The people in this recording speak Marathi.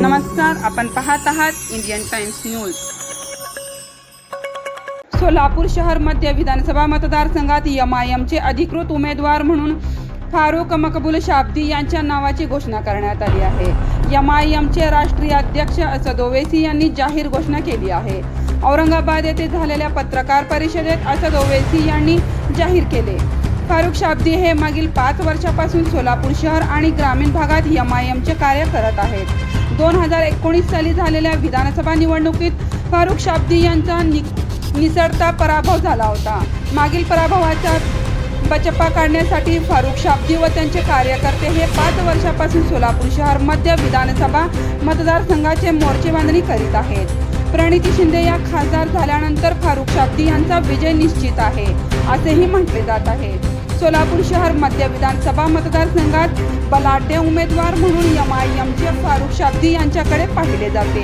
नमस्कार आपण पाहत आहात इंडियन टाइम्स न्यूज. सोलापूर शहर मध्य विधानसभा मतदारसंघात एम आय एमचे अधिकृत उमेदवार म्हणून फारुख मकबूल शाब्दी यांच्या नावाची घोषणा करण्यात आली आहे. एम आय एमचे राष्ट्रीय अध्यक्ष असद ओवेसी यांनी जाहीर घोषणा केली आहे. औरंगाबाद येथे झालेल्या पत्रकार परिषदेत असद ओवेसी यांनी जाहीर केले. फारुख शाब्दी हे मागील पाच वर्षापासून सोलापूर शहर आणि ग्रामीण भागात एम आय एमचे कार्य करत आहेत. दोन हजार एकोणीस साली झालेल्या विधानसभा निवडणुकीत फारुख शाब्दी यांचा नि निसरता पराभव झाला होता. मागील पराभवाचा बचप्पा काढण्यासाठी फारुख शाब्दी व त्यांचे कार्यकर्ते हे पाच वर्षापासून सोलापूर शहर मध्य विधानसभा मतदारसंघाचे मोर्चे बांधणी करीत आहेत. प्रणिती शिंदे या खासदार झाल्यानंतर फारुख शाब्दी यांचा विजय निश्चित आहे असेही म्हटले जात आहे. सोलापूर शहर मध्य विधानसभा मतदारसंघात बलाढ्य उमेदवार म्हणून एम आय एमचे फारुख शाब्दी यांच्याकडे पाहिले जाते.